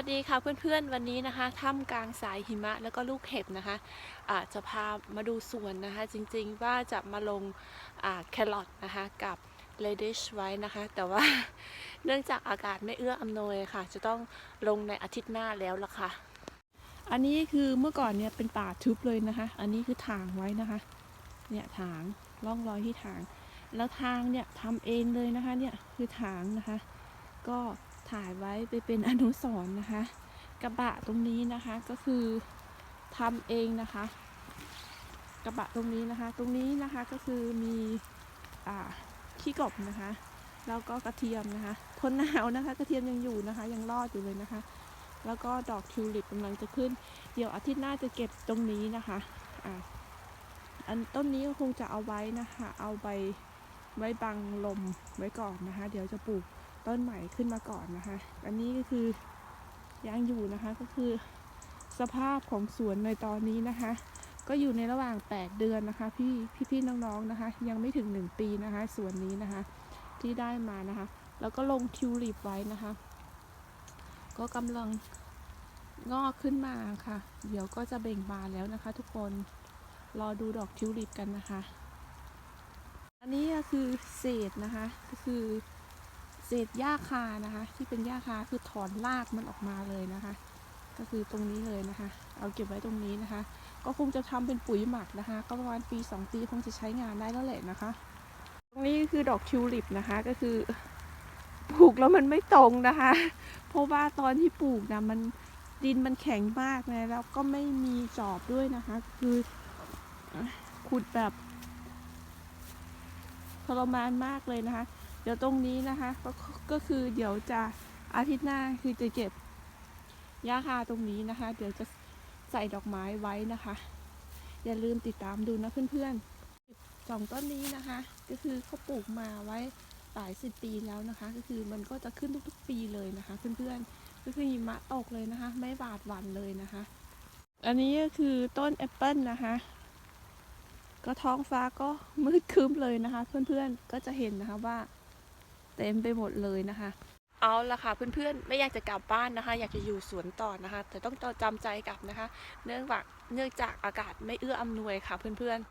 วัสดีค่ะเพื่อนๆวันนี้นะคะท่ามกลางสายหิมะแล้วก็ลูกเห็บนะคะอาจะพามาดูสวนนะคะ จริงๆว่าจะมาลงแครอทนะคะกับเลดิชไว้นะคะ แต่ว่าเนื่องจากอากาศไม่เอื้ออำนวยค่ะ จะต้องลงในอาทิตย์หน้าแล้วล่ะค่ะ อันนี้คือเมื่อก่อนเนี่ยเป็นป่าทึบเลยนะคะ อันนี้คือถางไว้นะคะ เนี่ยถางร่องรอยที่ถาง แล้วทางเนี่ยทำเองเลยนะคะเนี่ยคือถางนะคะ ก็ ถ่ายไว้ไปเป็นอนุสรณ์นะคะ กระบะตรงนี้นะคะก็คือทำเองนะคะ กระบะตรงนี้นะคะ ตรงนี้นะคะก็คือมีอ่าขี้กบนะคะแล้วก็กระเทียมนะคะทนหนาวนะคะ กระเทียมยังอยู่นะคะ ยังรอดอยู่เลยนะคะ แล้วก็ดอกทิวลิปกำลังจะขึ้น เดี๋ยวอาทิตย์หน้าจะเก็บตรงนี้นะคะอ่าอันต้นนี้ก็คงจะเอาไว้นะคะ เอาไปไว้บังลมไว้ก่อนนะคะ เดี๋ยวจะปลูก ต้นใหม่ขึ้นมาก่อนนะคะ อันนี้ก็คือยังอยู่นะคะก็คือสภาพของสวนในตอนนี้นะคะ ก็อยู่ในระหว่าง 8 เดือนนะคะ พี่พี่ๆน้องๆนะคะ ยังไม่ถึง 1 ปีนะคะสวนนี้นะคะ ที่ได้มานะคะ แล้วก็ลงทิวลิปไว้นะคะ ก็กำลังงอกขึ้นมาค่ะ เดี๋ยวก็จะเบ่งบานแล้วนะคะ ทุกคนรอดูดอกทิวลิปกันนะคะ อันนี้ก็คือเศษนะคะก็คือ เศษหญ้าคานะคะ ที่เป็นหญ้าคาคือถอนรากมันออกมาเลยนะคะ ก็คือตรงนี้เลยนะคะ เอาเก็บไว้ตรงนี้นะคะ ก็คงจะทำเป็นปุ๋ยหมักนะคะ ก็ประมาณปี2ปีคงจะใช้งานได้แล้วแหละนะคะ ตรงนี้ก็คือดอกทิวลิปนะคะก็คือปลูกแล้วมันไม่ตรงนะคะ เพราะว่าตอนที่ปลูกนะมันดินมันแข็งมากนะแล้วก็ไม่มีจอบด้วยนะคะ คือขุดแบบทรมานมากเลยนะคะ ดี๋ยวตรงนี้นะคะก็ก็คือเดี๋ยวจะอาทิตย์หน้าคือจะเก็บหญ้าคาตรงนี้นะคะ เดี๋ยวจะใส่ดอกไม้ไว้นะคะ อย่าลืมติดตามดูนะเพื่อนๆสองต้นนี้นะคะ ก็คือเขาปลูกมาไว้หลายสิบปีแล้วนะคะ ก็คือมันก็จะขึ้นทุกๆปีเลยนะคะ เพื่อนๆก็คือหิมะตกเลยนะคะ ไม่บาดหวั่นเลยนะคะ อันนี้ก็คือต้นแอปเปิลนะคะก็ท้องฟ้าก็มืดครึ้มเลยนะคะ เพื่อนๆก็จะเห็นนะคะว่า เต็มไปหมดเลยนะคะ เอาละค่ะเพื่อนๆ ไม่อยากจะกลับบ้านนะคะ อยากจะอยู่สวนต่อนะคะ แต่ต้องจำใจกลับนะคะ เนื่องจากเนื่องจากอากาศไม่เอื้ออำนวยค่ะเพื่อนๆ